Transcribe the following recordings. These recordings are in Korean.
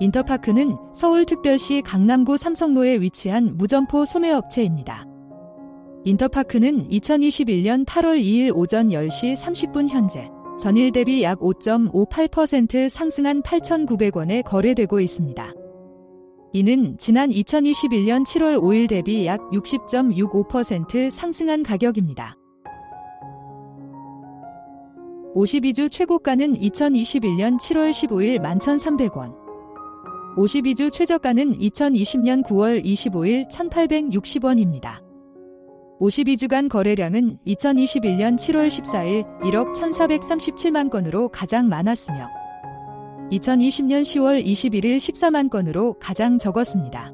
인터파크는 서울특별시 강남구 삼성로에 위치한 무점포 소매업체입니다. 인터파크는 2021년 8월 2일 오전 10시 30분 현재 전일 대비 약 5.58% 상승한 8,900원에 거래되고 있습니다. 이는 지난 2021년 7월 5일 대비 약 60.65% 상승한 가격입니다. 52주 최고가는 2021년 7월 15일 11,300원. 52주 최저가는 2020년 9월 25일 1,860원입니다. 52주간 거래량은 2021년 7월 14일 1억 1,437만 건으로 가장 많았으며 2020년 10월 21일 14만 건으로 가장 적었습니다.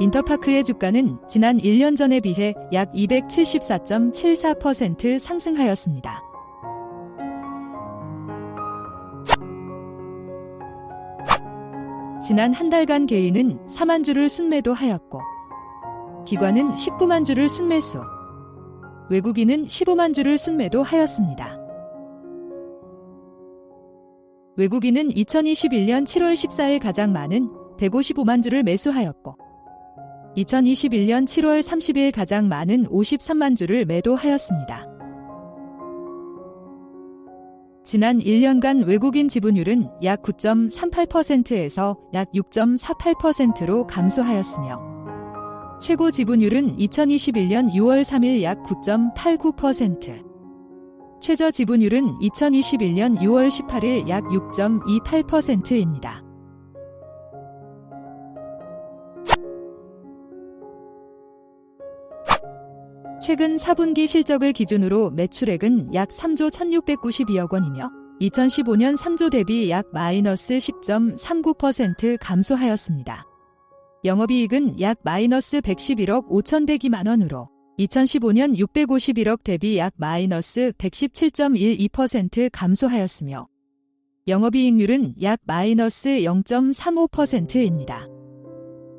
인터파크의 주가는 지난 1년 전에 비해 약 274.74% 상승하였습니다. 지난 한 달간 개인은 4만 주를 순매도 하였고 기관은 19만 주를 순매수, 외국인은 15만 주를 순매도 하였습니다. 외국인은 2021년 7월 14일 가장 많은 155만 주를 매수하였고 2021년 7월 30일 가장 많은 53만 주를 매도하였습니다. 지난 1년간 외국인 지분율은 약 9.38%에서 약 6.48%로 감소하였으며 최고 지분율은 2021년 6월 3일 약 9.89%, 최저 지분율은 2021년 6월 18일 약 6.28%입니다. 최근 4분기 실적을 기준으로 매출액은 약 3조 1692억 원이며 2015년 3조 대비 약 마이너스 10.39% 감소하였습니다. 영업이익은 약 마이너스 111억 5,102만 원으로 2015년 651억 대비 약 마이너스 117.12% 감소하였으며 영업이익률은 약 마이너스 0.35%입니다.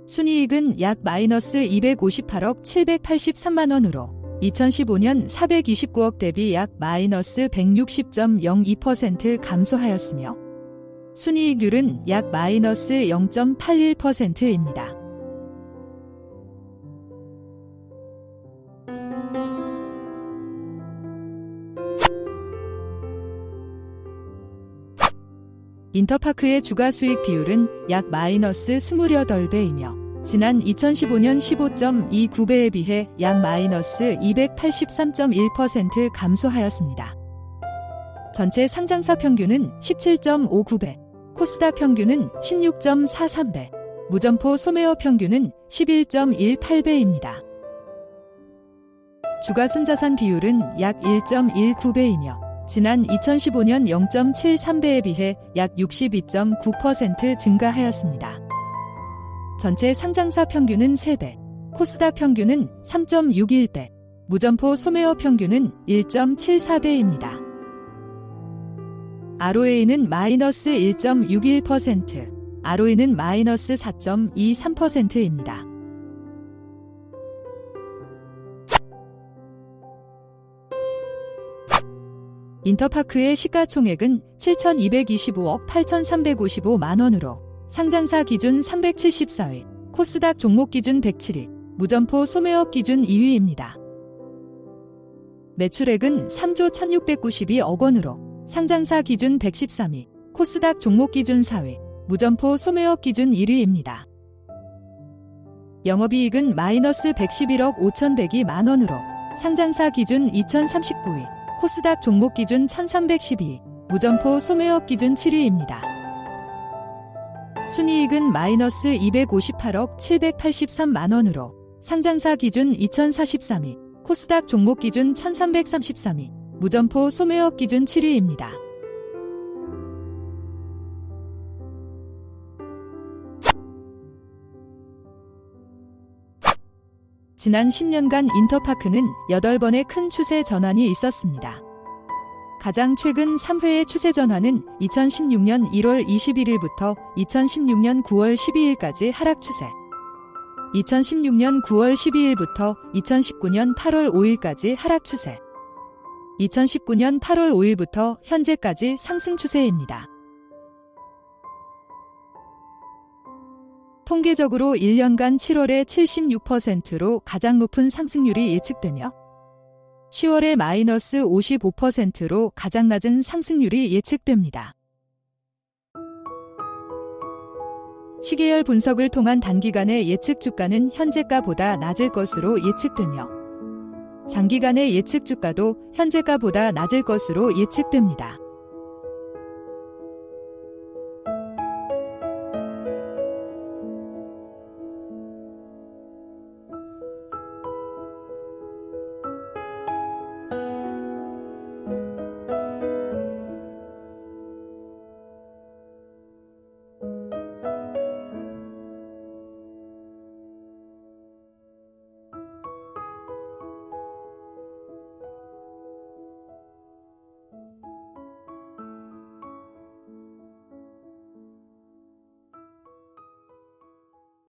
순이익은 약 마이너스 258억 783만 원으로 2015년 429억 대비 약 마이너스 160.02% 감소하였으며 순이익률은 약 마이너스 0.81%입니다. 인터파크의 주가 수익 비율은 약 마이너스 28배이며 지난 2015년 15.29배에 비해 약 마이너스 283.1% 감소하였습니다. 전체 상장사 평균은 17.59배, 코스닥 평균은 16.43배, 무점포 소매어 평균은 11.18배입니다. 주가 순자산 비율은 약 1.19배이며 지난 2015년 0.73배에 비해 약 62.9% 증가하였습니다. 전체 상장사 평균은 3배, 코스닥 평균은 3.61배, 무점포 소매어 평균은 1.74배입니다. ROA는 마이너스 1.61%, ROE는 마이너스 4.23%입니다. 인터파크의 시가총액은 7,225억 8,355만 원으로 상장사 기준 374위, 코스닥 종목 기준 107위, 무점포 소매업 기준 2위입니다. 매출액은 3조 1,692억 원으로 상장사 기준 113위, 코스닥 종목 기준 4위, 무점포 소매업 기준 1위입니다. 영업이익은 마이너스 111억 5,102 만 원으로 상장사 기준 2,039위, 코스닥 종목 기준 1312, 무점포 소매업 기준 7위입니다. 순이익은 마이너스 258억 783만 원으로 상장사 기준 2043위, 코스닥 종목 기준 1333위, 무점포 소매업 기준 7위입니다. 지난 10년간 인터파크는 8번의 큰 추세 전환이 있었습니다. 가장 최근 3회의 추세 전환은 2016년 1월 21일부터 2016년 9월 12일까지 하락 추세, 2016년 9월 12일부터 2019년 8월 5일까지 하락 추세, 2019년 8월 5일부터 현재까지 상승 추세입니다. 통계적으로 1년간 7월에 76%로 가장 높은 상승률이 예측되며 10월에 마이너스 55%로 가장 낮은 상승률이 예측됩니다. 시계열 분석을 통한 단기간의 예측 주가는 현재가보다 낮을 것으로 예측되며 장기간의 예측 주가도 현재가보다 낮을 것으로 예측됩니다.